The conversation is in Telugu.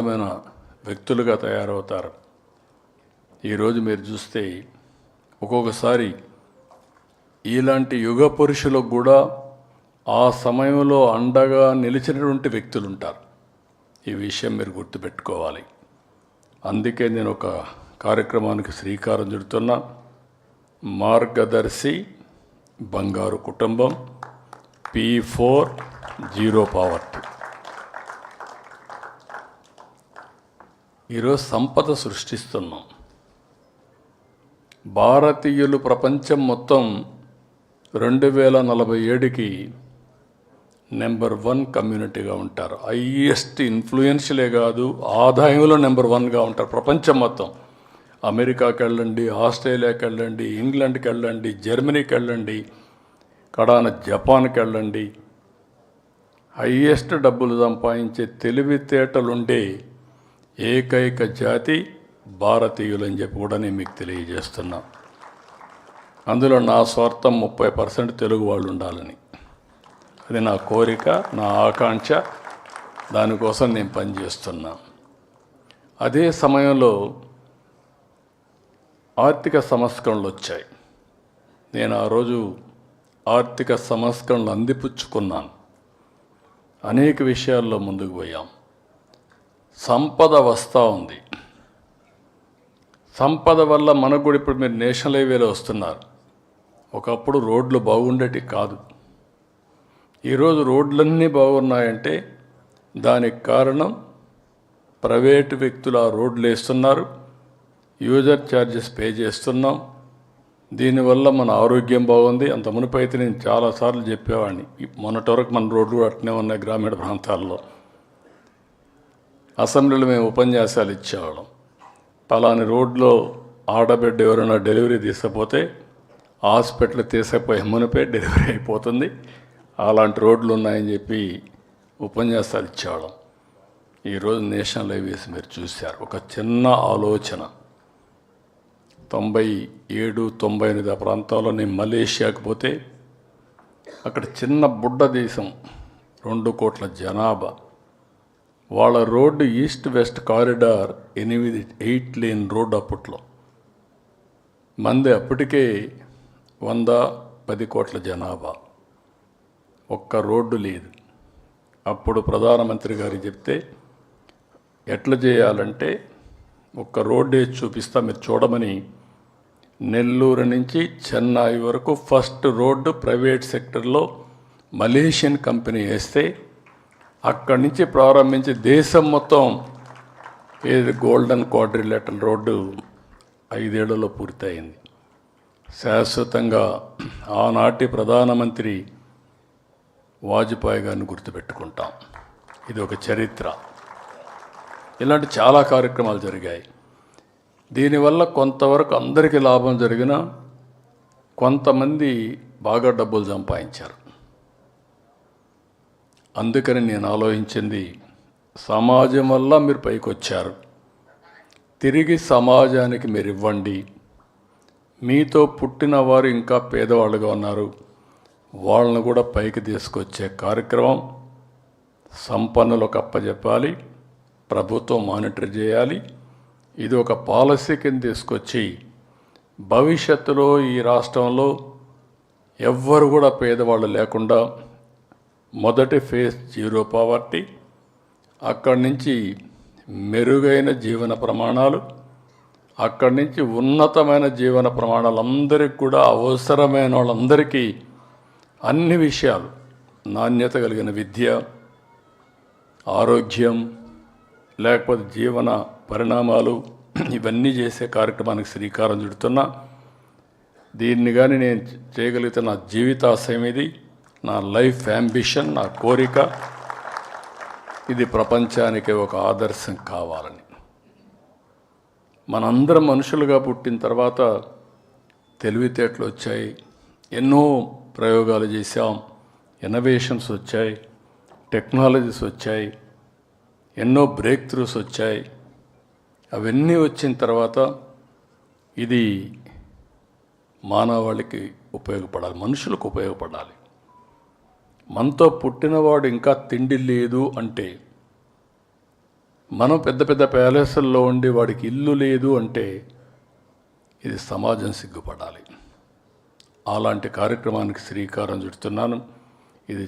మైన వ్యక్తులుగా తయారవుతారు. ఈరోజు మీరు చూస్తే ఒక్కొక్కసారి ఇలాంటి యుగ పురుషులకు కూడా ఆ సమయంలో అండగా నిలిచినటువంటి వ్యక్తులు ఉంటారు ఈ విషయం మీరు గుర్తుపెట్టుకోవాలి. అందుకే నేను ఒక కార్యక్రమానికి శ్రీకారం చుడుతున్నా. మార్గదర్శి బంగారు కుటుంబం పీ ఫోర్ జీరో పావర్టీ ఈరోజు సంపద సృష్టిస్తున్నాం. భారతీయులు ప్రపంచం మొత్తం రెండు వేల నలభై ఏడుకి నెంబర్ వన్ కమ్యూనిటీగా ఉంటారు. హైయెస్ట్ ఇన్ఫ్లుయెన్షియలే కాదు ఆదాయంలో నెంబర్ వన్గా ఉంటారు ప్రపంచం మొత్తం. అమెరికాకి వెళ్ళండి ఆస్ట్రేలియాకి వెళ్ళండి ఇంగ్లాండ్కి వెళ్ళండి జర్మనీకి వెళ్ళండి కడాన జపాన్కి వెళ్ళండి హయ్యెస్ట్ డబ్బులు సంపాదించే తెలివితేటలుండే ఏకైక జాతి భారతీయులని చెప్పి కూడా నేను మీకు తెలియజేస్తున్నా. అందులో నా స్వార్థం ముప్పై పర్సెంట్ తెలుగు వాళ్ళు ఉండాలని. అది నా కోరిక నా ఆకాంక్ష దానికోసం నేను పనిచేస్తున్నా. అదే సమయంలో ఆర్థిక సంస్కరణలు వచ్చాయి. నేను ఆ రోజు ఆర్థిక సంస్కరణలు అందిపుచ్చుకున్నాను. అనేక విషయాల్లో ముందుకు పోయాం. సంపద వస్తూ ఉంది. సంపద వల్ల మనకు కూడా ఇప్పుడు మీరు నేషనల్ హైవేలో వస్తున్నారు. ఒకప్పుడు రోడ్లు బాగుండేటి కాదు. ఈరోజు రోడ్లన్నీ బాగున్నాయంటే దానికి కారణం ప్రైవేటు వ్యక్తులు ఆ రోడ్లు వేస్తున్నారు. యూజర్ ఛార్జెస్ పే చేస్తున్నాం. దీనివల్ల మన ఆరోగ్యం బాగుంది. అంత మునిపైతే నేను చాలాసార్లు చెప్పేవాడిని. మొన్నటి వరకు మన రోడ్లు అట్నే ఉన్నాయి గ్రామీణ ప్రాంతాల్లో. అసెంబ్లీలో మేము ఉపన్యాసాలు ఇచ్చేవాళ్ళం. పలాని రోడ్లో ఆడబిడ్డ ఎవరైనా డెలివరీ తీసుకపోతే హాస్పిటల్ తీసుకపోయే మునిపే డెలివరీ అయిపోతుంది. అలాంటి రోడ్లు ఉన్నాయని చెప్పి ఉపన్యాసాలు ఇచ్చేవాళ్ళం. ఈరోజు నేషనల్ హైవేస్ మీరు చూశారు. ఒక చిన్న ఆలోచన. తొంభై ఏడు తొంభై ఎనిమిది ఆ ప్రాంతాల్లో నేను మలేషియాకు పోతే అక్కడ చిన్న బుడ్డ దేశం రెండు కోట్ల జనాభా. వాళ్ళ రోడ్డు ఈస్ట్ వెస్ట్ కారిడార్ ఎనిమిది ఎయిట్ లేన్ రోడ్ అప్పట్లో. మంది అప్పటికే వంద పది కోట్ల జనాభా. ఒక్క రోడ్డు లేదు. అప్పుడు ప్రధానమంత్రి గారు చెప్తే ఎట్లా చేయాలంటే ఒక్క రోడ్డు వేసి చూపిస్తా మీరు చూడమని నెల్లూరు నుంచి చెన్నై వరకు ఫస్ట్ రోడ్డు ప్రైవేట్ సెక్టర్లో మలేషియన్ కంపెనీ వేస్తే అక్కడి నుంచి ప్రారంభించి దేశం మొత్తం ఏది గోల్డెన్ క్వాడ్రిలేటరల్ రోడ్డు ఐదేళ్ళలో పూర్తయింది. శాశ్వతంగా ఆనాటి ప్రధానమంత్రి వాజ్పేయి గారిని గుర్తుపెట్టుకుంటాం. ఇది ఒక చరిత్ర. ఇలాంటి చాలా కార్యక్రమాలు జరిగాయి. దీనివల్ల కొంతవరకు అందరికీ లాభం జరిగిన కొంతమంది బాగా డబ్బులు సంపాదించారు. అందుకని నేను ఆలోచించింది సమాజం వల్ల మీరు పైకి వచ్చారు తిరిగి సమాజానికి మీరు ఇవ్వండి మీతో పుట్టిన వారు ఇంకా పేదవాళ్ళుగా ఉన్నారు. వాళ్ళను కూడా పైకి తీసుకొచ్చే కార్యక్రమం సంపన్నులకు అప్పచెప్పాలి ప్రభుత్వం మానిటర్ చేయాలి. ఇది ఒక పాలసీ కింద తీసుకొచ్చి భవిష్యత్తులో ఈ రాష్ట్రంలో ఎవ్వరు కూడా పేదవాళ్ళు లేకుండా మొదటి ఫేజ్ జీరో పావర్టీ అక్కడి నుంచి మెరుగైన జీవన ప్రమాణాలు అక్కడి నుంచి ఉన్నతమైన జీవన ప్రమాణాలందరికీ కూడా అవసరమైన వాళ్ళందరికీ అన్ని విషయాలు నాణ్యత కలిగిన విద్య ఆరోగ్యం లేకపోతే జీవన పరిణామాలు ఇవన్నీ చేసే కార్యక్రమానికి శ్రీకారం చుడుతున్నా. దీన్ని కానీ నేను చేయగలిగితే నా జీవితాశయం ఇది. నా లైఫ్ అంబిషన్ నా కోరిక ఇది ప్రపంచానికి ఒక ఆదర్శం కావాలని. మనందరం మనుషులుగా పుట్టిన తర్వాత తెలివితేటలు వచ్చాయి ఎన్నో ప్రయోగాలు చేశాం ఇన్నోవేషన్స్ వచ్చాయి టెక్నాలజీస్ వచ్చాయి ఎన్నో బ్రేక్ త్రూస్ వచ్చాయి. అవన్నీ వచ్చిన తర్వాత ఇది మానవాళికి ఉపయోగపడాలి మనుషులకు ఉపయోగపడాలి. మనతో పుట్టినవాడు ఇంకా తిండి లేదు అంటే మనం పెద్ద పెద్ద ప్యాలెస్ల్లో ఉండి వాడికి ఇల్లు లేదు అంటే ఇది సమాజం సిగ్గుపడాలి. అలాంటి కార్యక్రమానికి శ్రీకారం చుడుతున్నాను. ఇది